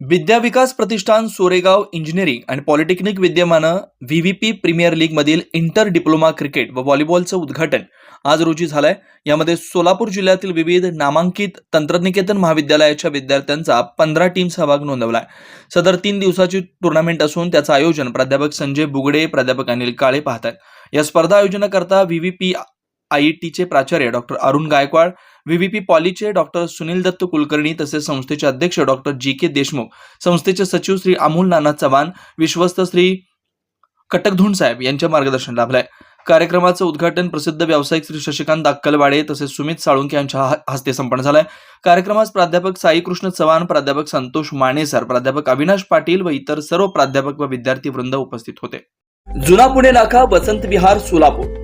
विद्या Vikas Pratishthan Soregaon engineering आणि polytechnic विद्यमानं V V P premier लीगमधील इंटर डिप्लोमा क्रिकेट व व्हॉलीबॉलचं उद्घाटन आज रोजी झालंय. यामध्ये सोलापूर जिल्ह्यातील विविध नामांकित तंत्रनिकेतन महाविद्यालयाच्या विद्यार्थ्यांचा पंधरा टीम सहभाग नोंदवलाय. सदर तीन दिवसाची टुर्नामेंट असून त्याचं आयोजन प्राध्यापक संजय बुगडे प्राध्यापक अनिल काळे पाहतात या स्पर्धा आयोजनाकरता व्ही वी पी आयईटीचे प्राचार्य डॉक्टर अरुण गायकवाड व्हीव्हीपी पॉलीचे डॉक्टर सुनील दत्त कुलकर्णी तसेच संस्थेचे अध्यक्ष डॉक्टर जी के देशमुख संस्थेचे सचिव श्री अमोल नाना चव्हाण विश्वस्त श्री कटकधुंड साहेब यांच्या मार्गदर्शन लाभलंय. कार्यक्रमाचं उद्घाटन प्रसिद्ध व्यावसायिक श्री शशिकांत अक्कलवाडे तसेच सुमित साळुंके यांच्या हस्ते संपन्न झालंय. कार्यक्रमास प्राध्यापक साई कृष्ण चव्हाण प्राध्यापक संतोष मानेसर प्राध्यापक अविनाश पाटील व इतर सर्व प्राध्यापक व विद्यार्थी वृंद उपस्थित होते. जुना पुणे नाका वसंत विहार सोलापूर.